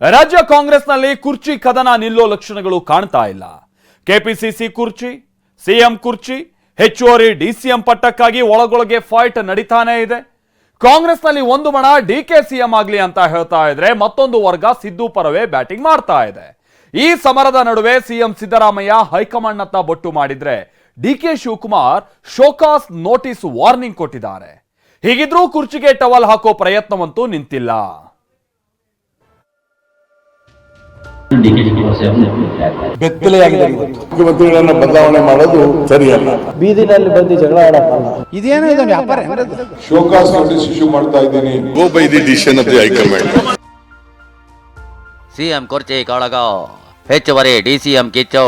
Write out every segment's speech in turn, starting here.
ರಾಜ್ಯ ಕಾಂಗ್ರೆಸ್ನಲ್ಲಿ ಕುರ್ಚಿ ಕದನ ನಿಲ್ಲೋ ಲಕ್ಷಣಗಳು ಕಾಣ್ತಾ ಇಲ್ಲ. ಕೆಪಿಸಿಸಿ ಕುರ್ಚಿ, ಸಿಎಂ ಕುರ್ಚಿ, ಹೆಚ್ಚುವರಿ ಡಿಸಿಎಂ ಪಟ್ಟಕ್ಕಾಗಿ ಒಳಗೊಳಗೆ ಫೈಟ್ ನಡೀತಾನೇ ಇದೆ. ಕಾಂಗ್ರೆಸ್ನಲ್ಲಿ ಒಂದು ಮಣ ಡಿ ಕೆ ಸಿಎಂ ಆಗ್ಲಿ ಅಂತ ಹೇಳ್ತಾ ಇದ್ರೆ ಮತ್ತೊಂದು ವರ್ಗ ಸಿದ್ದು ಪರವೇ ಬ್ಯಾಟಿಂಗ್ ಮಾಡ್ತಾ ಇದೆ. ಈ ಸಮರದ ನಡುವೆ ಸಿಎಂ ಸಿದ್ದರಾಮಯ್ಯ ಹೈಕಮಾಂಡ್ನತ್ತ ಬೊಟ್ಟು ಮಾಡಿದ್ರೆ D K Shivakumar show cause notice warning ಕೊಟ್ಟಿದ್ದಾರೆ. ಹೀಗಿದ್ರೂ ಕುರ್ಚಿಗೆ ಟವಲ್ ಹಾಕೋ ಪ್ರಯತ್ನವಂತೂ ನಿಂತಿಲ್ಲ. ಬೆತ್ತಲೆಯಾಗಿದೆ. ಮುಖ್ಯಮಂತ್ರಿಗಳನ್ನ ಬದಲಾವಣೆ ಮಾಡೋದು ಸರಿಯಲ್ಲ. ಬೀದಿನಲ್ಲಿ ಬಂದು ಜಗಳ ಆಡಕ್ಕಲ್ಲ. ಇದೇನೋ ಇದು ವ್ಯಾಪಾರ? ಶೋಕಾಸ್ ನೋಟಿಸ್ ಇಶ್ಯೂ ಮಾಡ್ತಾ ಇದ್ದೀನಿ. Command. ಸಿಎಂ ಕುರ್ಚಿ ಕಾಳಗ ಹೆಚ್ಚುವರಿ ಡಿಸಿಎಂ ಕಿಚ್ಚು.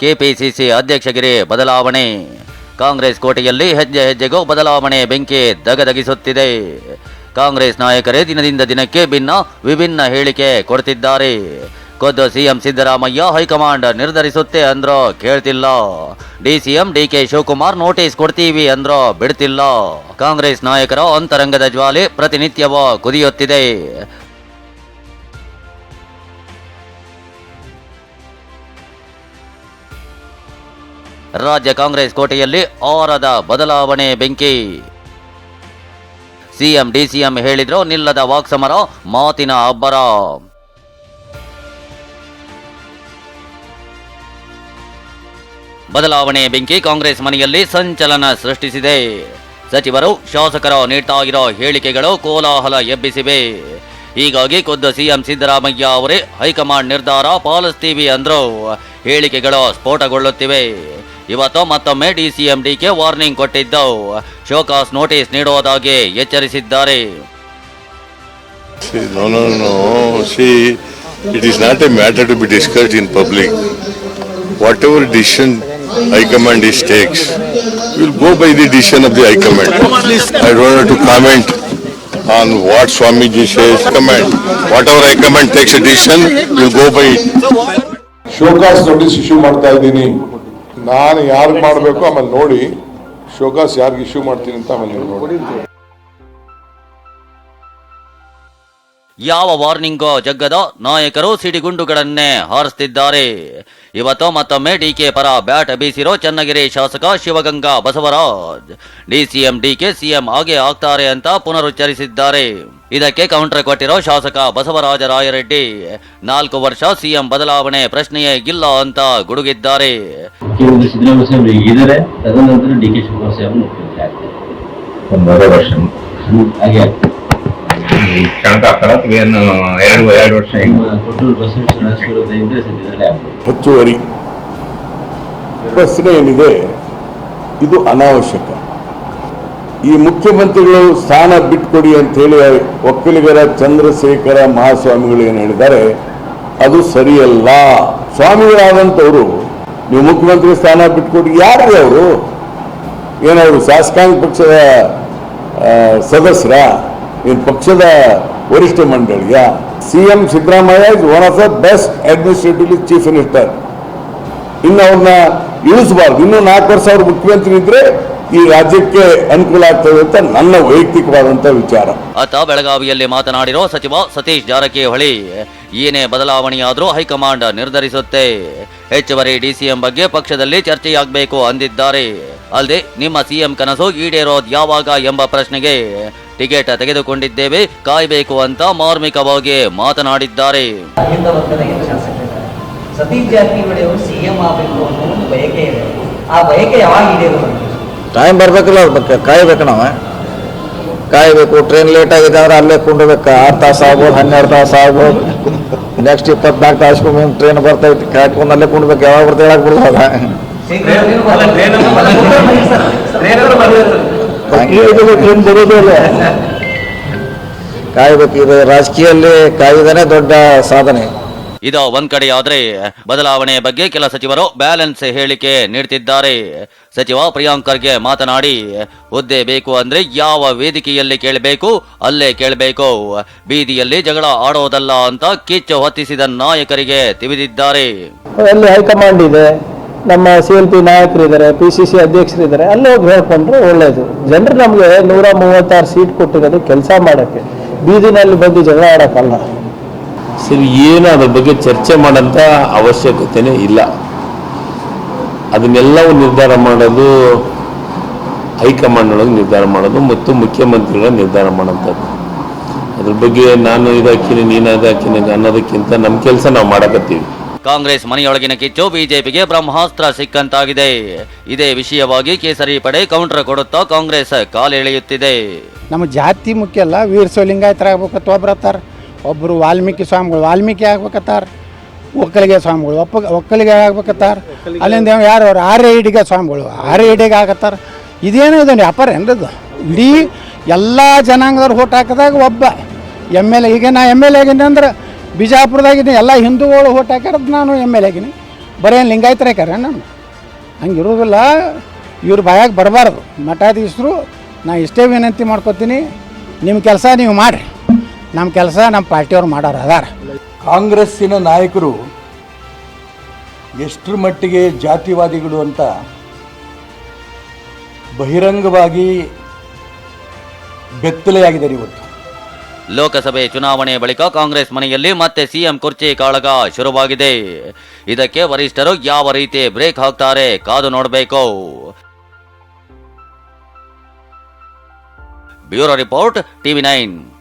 ಕೆಪಿಸಿಸಿ ಅಧ್ಯಕ್ಷಗಿರಿ ಬದಲಾವಣೆ. ಕಾಂಗ್ರೆಸ್ ಕೋಟೆಯಲ್ಲಿ ಹೆಜ್ಜೆ ಹೆಜ್ಜೆಗೂ ಬದಲಾವಣೆ ಬೆಂಕಿ ದಗದಗಿಸುತ್ತಿದೆ ಕಾಂಗ್ರೆಸ್ ನಾಯಕರೇ ದಿನದಿಂದ ದಿನಕ್ಕೆ ಭಿನ್ನ ವಿಭಿನ್ನ ಹೇಳಿಕೆ ಕೊಡ್ತಿದ್ದಾರೆ. ಖುದ್ದು ಸಿಎಂ ಸಿದ್ದರಾಮಯ್ಯ ಹೈಕಮಾಂಡ್ ನಿರ್ಧರಿಸುತ್ತೆ ಅಂದ್ರೋ ಕೇಳ್ತಿಲ್ಲ. DCM D K Shivakumar notice ಕೊಡ್ತೀವಿ ಅಂದ್ರೋ ಬಿಡ್ತಿಲ್ಲ. ಕಾಂಗ್ರೆಸ್ ನಾಯಕರ ಅಂತರಂಗದ ಜ್ವಾಲೆ ಪ್ರತಿನಿತ್ಯವೂ ಕುದಿಯುತ್ತಿದೆ. ರಾಜ್ಯ ಕಾಂಗ್ರೆಸ್ ಕೋಟೆಯಲ್ಲಿ ಆರದ ಬದಲಾವಣೆ ಬೆಂಕಿ. ಸಿಎಂ ಡಿಸಿಎಂ ಹೇಳಿದ್ರು ನಿಲ್ಲದ ವಾಕ್ಸಮರ ಮಾತಿನ ಅಬ್ಬರ. ಬದಲಾವಣೆ ಬೆಂಕಿ ಕಾಂಗ್ರೆಸ್ ಮನೆಯಲ್ಲಿ ಸಂಚಲನ ಸೃಷ್ಟಿಸಿದೆ. ಸಚಿವರು ಶಾಸಕರು ನೀಡ್ತಾ ಇರೋ ಹೇಳಿಕೆಗಳು ಕೋಲಾಹಲ ಎಬ್ಬಿಸಿವೆ. ಹೀಗಾಗಿ ಖುದ್ದು ಸಿಎಂ ಸಿದ್ದರಾಮಯ್ಯ ಅವರೇ ಹೈಕಮಾಂಡ್ ನಿರ್ಧಾರ ಪಾಲಿಸ್ತೀವಿ ಅಂದ್ರು. ಹೇಳಿಕೆಗಳು ಸ್ಫೋಟಗೊಳ್ಳುತ್ತಿವೆ. ಇವತ್ತು ಮತ್ತೊಮ್ಮೆ ಡಿಸಿಎಂ ಡಿಕೆ ವಾರ್ನಿಂಗ್ ಕೊಟ್ಟಿದ್ದವು. ಶೋಕಾಸ್ ನೋಟಿಸ್ ನೀಡುವುದಾಗಿ ಎಚ್ಚರಿಸಿದ್ದಾರೆ. It is not a matter matter to be discussed in public. Whatever decision High Command is takes, we will go by the decision of the High Command. I don't want to comment on what Swamiji says. Command. Whatever High Command takes a decision, we will go by it. Show cause notice issue ಮಾಡ್ತಾ ಇದ್ದೀನಿ ನಾನು ಯಾರು ಮಾಡಬೇಕು ಆಮೇಲೆ ನೋಡಿ show cause ಯಾರಿಗೆ issue ಮಾಡ್ತೀನಿ ಅಂತ ಆಮೇಲೆ ನೋಡಿ ಯಾವ ವಾರ್ನಿಂಗೋ ಜಗ್ಗದ ನಾಯಕರು ಸಿಡಿಗುಂಡುಗಳನ್ನೇ ಹಾರಿಸ್ತಿದ್ದಾರೆ. ಇವತ್ತು ಮತ್ತೊಮ್ಮೆ ಡಿಕೆ ಪರ ಬ್ಯಾಟ್ ಬೀಸಿರೋ ಚನ್ನಗಿರಿ ಶಾಸಕ Shivaganga Basavaraj. DCM DK CM ಹಾಗೆ ಆಗ್ತಾರೆ ಅಂತ ಪುನರುಚ್ಚರಿಸಿದ್ದಾರೆ. ಇದಕ್ಕೆ ಕೌಂಟರ್ ಕೊಟ್ಟಿರೋ ಶಾಸಕ ಬಸವರಾಜ ರಾಯರೆಡ್ಡಿ ನಾಲ್ಕು ವರ್ಷ ಸಿಎಂ ಬದಲಾವಣೆ ಪ್ರಶ್ನೆಯೇ ಇಲ್ಲ ಅಂತ ಗುಡುಗಿದ್ದಾರೆ. ತದನಂತರ ಡಿ ಕೆ ಶಿವಕುಮಾರ್ ಹೆಚ್ಚುವರಿ. ಪ್ರಶ್ನೆ ಏನಿದೆ? ಇದು ಅನಾವಶ್ಯಕ. ಈ ಮುಖ್ಯಮಂತ್ರಿಗಳು ಸ್ಥಾನ ಬಿಟ್ಕೊಡಿ ಅಂತ ಹೇಳಿ ಒಕ್ಕಲಿಗರ ಚಂದ್ರಶೇಖರ ಮಹಾಸ್ವಾಮಿಗಳು ಏನು ಹೇಳಿದ್ದಾರೆ? ಅದು ಸರಿಯಲ್ಲ. ಸ್ವಾಮಿಗಳಾದಂಥವ್ರು, ನೀವು ಮುಖ್ಯಮಂತ್ರಿ ಸ್ಥಾನ ಬಿಟ್ಕೊಡಿ. ಯಾರು ಅವರು? ಏನವರು ಶಾಸಕಾಂಗ ಪಕ್ಷದ ಸದಸ್ಯರ? ಏನು ಪಕ್ಷದ ವರಿಷ್ಠ ಮಂಡಳಿಯ C M Siddaramaiah is one of the best administratively chief minister ಇನ್ನು ಅವ್ರನ್ನ ಇಳಿಸಬಾರ್ದು. ಇನ್ನು ನಾಲ್ಕು ವರ್ಷ ಅವ್ರು ಮುಖ್ಯಮಂತ್ರಿ ಇದ್ರೆ ಈ ರಾಜ್ಯಕ್ಕೆ ಅನುಕೂಲ ಆಗ್ತದೆ ಅಂತ ನನ್ನ ವೈಯಕ್ತಿಕವಾದಂತ ವಿಚಾರ. ಆತ ಬೆಳಗಾವಿಯಲ್ಲಿ ಮಾತನಾಡಿರೋ ಸಚಿವ ಸತೀಶ್ ಜಾರಕಿಹೊಳಿ, ಏನೇ ಬದಲಾವಣೆಯಾದರೂ ಹೈಕಮಾಂಡ್ ನಿರ್ಧರಿಸುತ್ತೆ. ಹೆಚ್ಚುವರಿ ಡಿಸಿಎಂ ಬಗ್ಗೆ ಪಕ್ಷದಲ್ಲಿ ಚರ್ಚೆಯಾಗಬೇಕು ಅಂದಿದ್ದಾರೆ. ಅಲ್ಲದೆ ನಿಮ್ಮ ಸಿಎಂ ಕನಸು ಈಡೇರೋದು ಯಾವಾಗ ಎಂಬ ಪ್ರಶ್ನೆಗೆ ಟಿಕೆಟ್ ತೆಗೆದುಕೊಂಡಿದ್ದೇವೆ ಕಾಯಬೇಕು ಅಂತ ಮಾರ್ಮಿಕವಾಗಿ ಮಾತನಾಡಿದ್ದಾರೆ. ಅಲ್ಲಿಂದ ಬರ್ತಾರೆ ಏನು ಸತೀಶ್ ಜಾರಕಿಹೊಳಿ ಅವರು ಸಿ ಆಗಬೇಕು ಅನ್ನೋ ಒಂದು ಬಯಕೆ ಇದೆ. ಆ ಬಯಕೆ ಯಾವಾಗ ಟೈಮ್ ಬರ್ಬೇಕಲ್ಲ ಅವ್ರ ಬಗ್ಗೆ ಕಾಯ್ಬೇಕು ನಾವು. ಕಾಯಬೇಕು ಟ್ರೈನ್ ಲೇಟ್ ಆಗಿದೆ ಅಂದ್ರೆ ಅಲ್ಲೇ ಕುಂಡ್ಬೇಕು ಆರು ತಾಸು ಆಗ್ಬೋದು ಹನ್ನೆರಡು ತಾಸು ಆಗ್ಬೋದು. ನೆಕ್ಸ್ಟ್ ಇಪ್ಪತ್ನಾಲ್ಕು ತಾಸು ಟ್ರೈನ್ ಬರ್ತೈತಿ ಕಾಯ್ಕೊಂಡು ಅಲ್ಲೇ ಕುಂಡ್ಬೇಕು ಯಾವಾಗ ಬರ್ತಾ ಕಾಯ್ಬೇಕು ಇದು ರಾಜಕೀಯಲ್ಲಿ ಕಾಯ್ದಾನೆ ದೊಡ್ಡ ಸಾಧನೆ. ಇದು ಒಂದ್ ಕಡೆ ಆದ್ರೆ ಬದಲಾವಣೆ ಬಗ್ಗೆ ಕೆಲ ಸಚಿವರು ಬ್ಯಾಲೆನ್ಸ್ ಹೇಳಿಕೆ ನೀಡುತ್ತಿದ್ದಾರೆ ಸಚಿವ ಪ್ರಿಯಾಂಕ್ ಖರ್ಗೆ ಮಾತನಾಡಿ ಹುದ್ದೆ ಬೇಕು ಅಂದ್ರೆ ಯಾವ ವೇದಿಕೆಯಲ್ಲಿ ಕೇಳಬೇಕು ಅಲ್ಲೇ ಕೇಳಬೇಕು. ಬೀದಿಯಲ್ಲಿ ಜಗಳ ಆಡೋದಲ್ಲ ಅಂತ ಕಿಚ್ಚು ಹೊತ್ತಿಸಿದ ನಾಯಕರಿಗೆ ತಿಳಿದಿದ್ದಾರೆ. ಹೈಕಮಾಂಡ್ ಇದೆ. ನಮ್ಮ ಸಿ ಎಲ್ ಪಿ ನಾಯಕರಿದ್ದಾರೆ ಪಿ ಸಿ ಸಿ ಅಧ್ಯಕ್ಷರಿದ್ದಾರೆ ಅಲ್ಲಿ ಹೋಗಿ ಹೇಳ್ಕೊಂಡ್ರೆ ಒಳ್ಳೇದು. ಜನರು ನಮಗೆ ನೂರ ಮೂವತ್ತಾರು ಸೀಟ್ ಕೊಟ್ಟಿರೋದು ಕೆಲಸ ಮಾಡೋಕ್ಕೆ. ಬೀದಿನಲ್ಲಿ ಬಂದು ಜಗಳ ಆಡೋಕ್ಕಲ್ಲ. ಸರಿ, ಏನು ಅದ್ರ ಬಗ್ಗೆ ಚರ್ಚೆ ಮಾಡೋಂಥ ಅವಶ್ಯಕತೆನೇ ಇಲ್ಲ. ಅದನ್ನೆಲ್ಲವೂ ನಿರ್ಧಾರ ಮಾಡೋದು ಹೈಕಮಾಂಡ್ ಒಳಗೆ ನಿರ್ಧಾರ ಮಾಡೋದು ಮತ್ತು ಮುಖ್ಯಮಂತ್ರಿಗಳ ನಿರ್ಧಾರ ಮಾಡೋಂಥದ್ದು. ಅದ್ರ ಬಗ್ಗೆ ನಾನು ಇದಾಕಿನಿ ನೀನು ಅದಾಕಿನಿ ಅನ್ನೋದಕ್ಕಿಂತ ನಮ್ಮ ಕೆಲಸ ನಾವು ಮಾಡಕತ್ತೀವಿ. ಕಾಂಗ್ರೆಸ್ ಮನೆಯೊಳಗಿನ ಕಿಚ್ಚು, ಬಿಜೆಪಿಗೆ ಬ್ರಹ್ಮಾಸ್ತ್ರ ಸಿಕ್ಕಂತಾಗಿದೆ. ಇದೇ ವಿಷಯವಾಗಿ ಕೇಸರಿ ಪಡೆ ಕೌಂಟರ್ ಕೊಡುತ್ತಾ ಕಾಂಗ್ರೆಸ್ ಕಾಲೆಳೆಯುತ್ತಿದೆ ನಮ್ಮ ಜಾತಿ ಮುಖ್ಯ ಅಲ್ಲ, ವೀರ ಸೋಲಿಂಗಾಯತರ ಆಗ್ಬೇಕತ್ತ ಒಬ್ರು ಒಬ್ಬರು ವಾಲ್ಮೀಕಿ ಸ್ವಾಮಿಗಳು ವಾಲ್ಮೀಕಿ ಆಗ್ಬೇಕತ್ತಾರ. ಒಕ್ಕಲಿಗೆ ಸ್ವಾಮಿಗಳು ಒಪ್ಪ, ಒಕ್ಕಲಿಗೆ ಆಗ್ಬೇಕತ್ತಾರ. ಅಲ್ಲಿಂದ ಯಾರು ಅವ್ರು? ಆರ್ಯ ಇಡಿಗೆ ಸ್ವಾಮಿಗಳು. ಆರ್ಯ ಇಡಿಗೆ ಆಗತ್ತಾರ. ಇದೇನು ಇದನ್ನು ವ್ಯಾಪಾರ ಏನ್ರದು ಇಡೀ ಎಲ್ಲ ಜನಾಂಗದವ್ರು ಓಟ್ ಹಾಕಿದಾಗ ಒಬ್ಬ. ಎಂ ಎಲ್ ಎ ಈಗ ನಾ ಎಂ ಎಲ್ ಎ ಆಗಿದ್ದೆ ಬಿಜಾಪುರದಾಗಿನಿ ಎಲ್ಲ ಹಿಂದೂಗಳು ಓಟ್ ಹಾಕ್ಯಾರದು ನಾನು ಎಂ ಎಲ್ ಬರೇ ಬರೀ ಲಿಂಗಾಯತರ ಹಾಕ್ಯಾರ ನಾನು? ಹಂಗೆ ಇರೋದಿಲ್ಲ. ಇವ್ರ ಬಾಯಾಗ ಬರಬಾರ್ದು. ಮಠಾಧೀಶರು, ನಾ ಇಷ್ಟೇ ವಿನಂತಿ ಮಾಡ್ಕೊತೀನಿ. ನಿಮ್ಮ ಕೆಲಸ ನೀವು ಮಾಡಿರಿ. ನಮ್ಮ ಕೆಲಸ ನಮ್ಮ ಪಾರ್ಟಿಯವ್ರು ಮಾಡೋರು ಅದಾರ. ಕಾಂಗ್ರೆಸ್ಸಿನ ನಾಯಕರು ಎಷ್ಟರ ಮಟ್ಟಿಗೆ ಜಾತಿವಾದಿಗಳು ಅಂತ ಬಹಿರಂಗವಾಗಿ ಬೆತ್ತಲೆಯಾಗಿದ್ದಾರೆ ಇವತ್ತು. ಲೋಕಸಭೆ ಚುನಾವಣೆ ಬಳಿಕ ಕಾಂಗ್ರೆಸ್ ಮನೆಯಲ್ಲಿ ಮತ್ತೆ ಸಿಎಂ ಕುರ್ಚಿ ಕಾಳಗ ಶುರುವಾಗಿದೆ. ಇದಕ್ಕೆ ವರಿಷ್ಠರು ಯಾವ ರೀತಿ ಬ್ರೇಕ್ ಹಾಕ್ತಾರೆ ಕಾದು ನೋಡಬೇಕು. Bureau report TV nine.